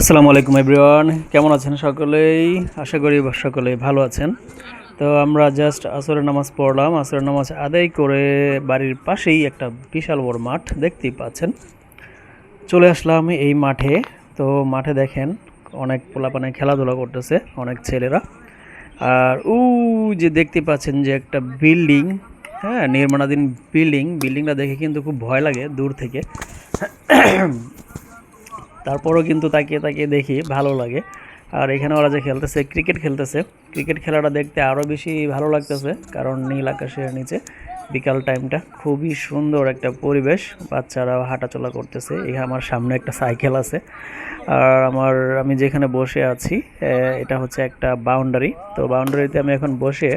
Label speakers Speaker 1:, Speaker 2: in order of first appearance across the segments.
Speaker 1: আসসালামু আলাইকুম এভরিওয়ান কেমন আছেন সকলেই? আশা করি সকলেই ভালো আছেন। তো আমরা জাস্ট আসরের নামাজ পড়লাম। আসরের নামাজ আদায় করে বাড়ির পাশেই একটা বিশাল বড় মাঠ দেখতেই পাচ্ছেন। চলে আসলাম এই মাঠে। তো মাঠে দেখেন অনেক পোলাপানে খেলাধুলা করতেছে, অনেক ছেলেরা। আর উ যে দেখতে পাচ্ছেন যে একটা বিল্ডিং হ্যাঁ নির্মাণাধীন বিল্ডিং। বিল্ডিংটা দেখে কিন্তু খুব ভয় লাগে দূর থেকে। তারপরেও কিন্তু তাকিয়ে তাকিয়ে দেখি ভালো লাগে। আর এখানে ওরা যে খেলতেছে ক্রিকেট খেলতেছে। ক্রিকেট খেলাটা দেখতে আরও বেশি ভালো লাগতেছে, কারণ নীল আকাশের নিচে বিকাল টাইমটা খুবই সুন্দর একটা পরিবেশ। বাচ্চারা হাঁটাচলা করতেছে। এই আমার সামনে একটা সাইকেল আছে। আর আমার, আমি যেখানে বসে আছি এটা হচ্ছে একটা বাউন্ডারি তো বাউন্ডারিতে আমি এখন বসে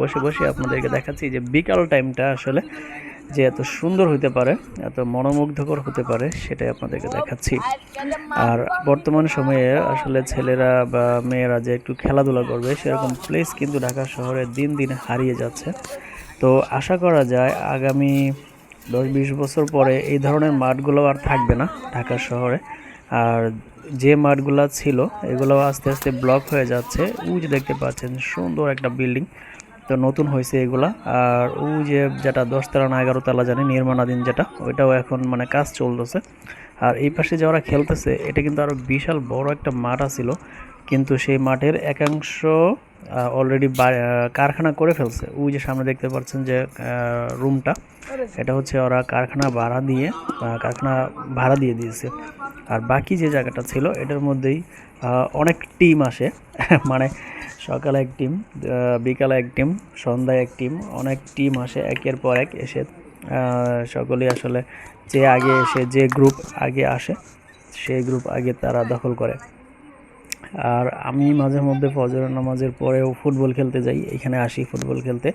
Speaker 1: বসে বসে আপনাদেরকে দেখাচ্ছি যে বিকাল টাইমটা আসলে যে এত সুন্দর হতে পারে, এত মনোমুগ্ধকর হতে পারে, সেটাই আপনাদেরকে দেখাচ্ছি। আর বর্তমান সময়ে আসলে ছেলেরা বা মেয়েরা যে একটু খেলাধুলা করবে, সেরকম প্লেস কিন্তু ঢাকা শহরে দিন দিন হারিয়ে যাচ্ছে। তো আশা করা যায় আগামী দশ বিশ বছর পরে এই ধরনের মাঠগুলো আর থাকবে না ঢাকা শহরে। আর যে মাঠগুলো ছিল এগুলো আস্তে আস্তে ব্লক হয়ে যাচ্ছে। যে দেখতে পাচ্ছেন, সুন্দর একটা বিল্ডিং তো নতুন হয়েছে এগুলা। আর ও যে যেটা দশতলা না এগারো তলা জানি নির্মাণাধীন যেটা, ওইটাও এখন মানে কাজ চলতেছে। আর এই পাশে যারা খেলতেছে, এটা কিন্তু আরও বিশাল বড় একটা মাঠ আছিল। কিন্তু সেই মাঠের একাংশ অলরেডি কারখানা করে ফেলছে। ওই যে সামনে দেখতে পাচ্ছেন যে রুমটা, এটা হচ্ছে ওরা কারখানা ভাড়া দিয়ে কারখানা ভাড়া দিয়ে দিয়েছে। আর বাকি যে জায়গাটা ছিল, এটার মধ্যেই অনেক টিম আসে। মানে সকালে এক টিম বিকালে এক টিম সন্ধ্যায় এক টিম অনেক টিম আসে একের পর এক এসে সকলেই আসলে যে আগে এসে, যে গ্রুপ আগে আসে, সেই গ্রুপ আগে তারা দখল করে। আর আমি মাঝে মধ্যে ফজরের নামাজের পরেও ফুটবল খেলতে যাই, এখানে আসি ফুটবল খেলতে।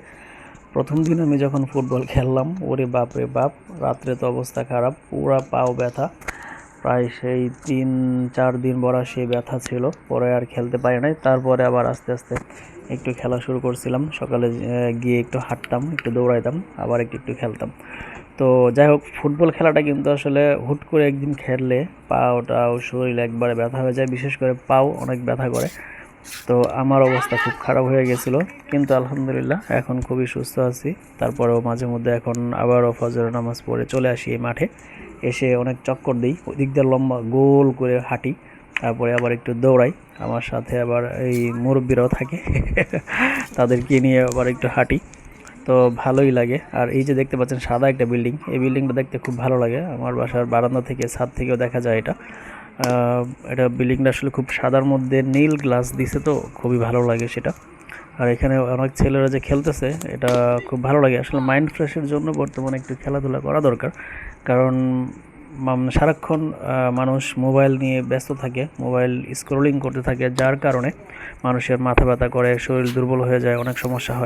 Speaker 1: প্রথম দিন আমি যখন ফুটবল খেললাম, ওরে বাপ রে বাপ, রাত্রে তো অবস্থা খারাপ, পুরা পাও ব্যথা। প্রায় সেই তিন, চার দিন বড়া সেই ব্যথা ছিল। পরে আর খেলতে পারি নাই। তারপরে আবার আস্তে আস্তে একটু খেলা শুরু করছিলাম। সকালে গিয়ে একটু হাঁটতাম, একটু দৌড়াইতাম, আবার একটু একটু খেলতাম। তো যাই হোক, ফুটবল খেলাটা কিন্তু আসলে হুট করে একদিন খেললে পাওটাও শরীর একবারে ব্যথা হয়ে যায়। বিশেষ করে পাও অনেক ব্যথা করে। তো আমার অবস্থা খুব খারাপ হয়ে গেছিল। কিন্তু আলহামদুলিল্লাহ এখন খুবই সুস্থ আছি। তারপরেও মাঝে মধ্যে এখন আবারও ফজর নামাজ পড়ে চলে আসি এই মাঠে। এসে অনেক চক্কর দিই ওদিক দিয়ে লম্বা গোল করে হাঁটি, তারপরে আবার একটু দৌড়াই। আমার সাথে আবার এই মুরব্বীরাও থাকে, তাদেরকে নিয়ে আবার একটু হাঁটি। তো ভালোই লাগে। আর এই যে দেখতে পাচ্ছেন সাদা একটা বিল্ডিং, এই বিল্ডিংটা দেখতে খুব ভালো লাগে। আমার বাসার বারান্দা থেকে, ছাদ থেকেও দেখা যায় এটা। এটা বিল্ডিংটা আসলে খুব সাদার মধ্যে নীল গ্লাস দিছে তো, খুবই ভালো লাগে সেটা। আর এখানে অনেক ছেলেরা যে খেলতেছে, এটা খুব ভালো লাগে। আসলে মাইন্ড ফ্রেশের জন্য বর্তমানে একটু খেলাধুলা করা দরকার। কারণ সারাক্ষণ মানুষ মোবাইল নিয়ে ব্যস্ত থাকে মোবাইল স্ক্রোলিং করতে থাকে, যার কারণে মানুষের মাথা ব্যথা করে, শরীর দুর্বল হয়ে যায়, অনেক সমস্যা হয়।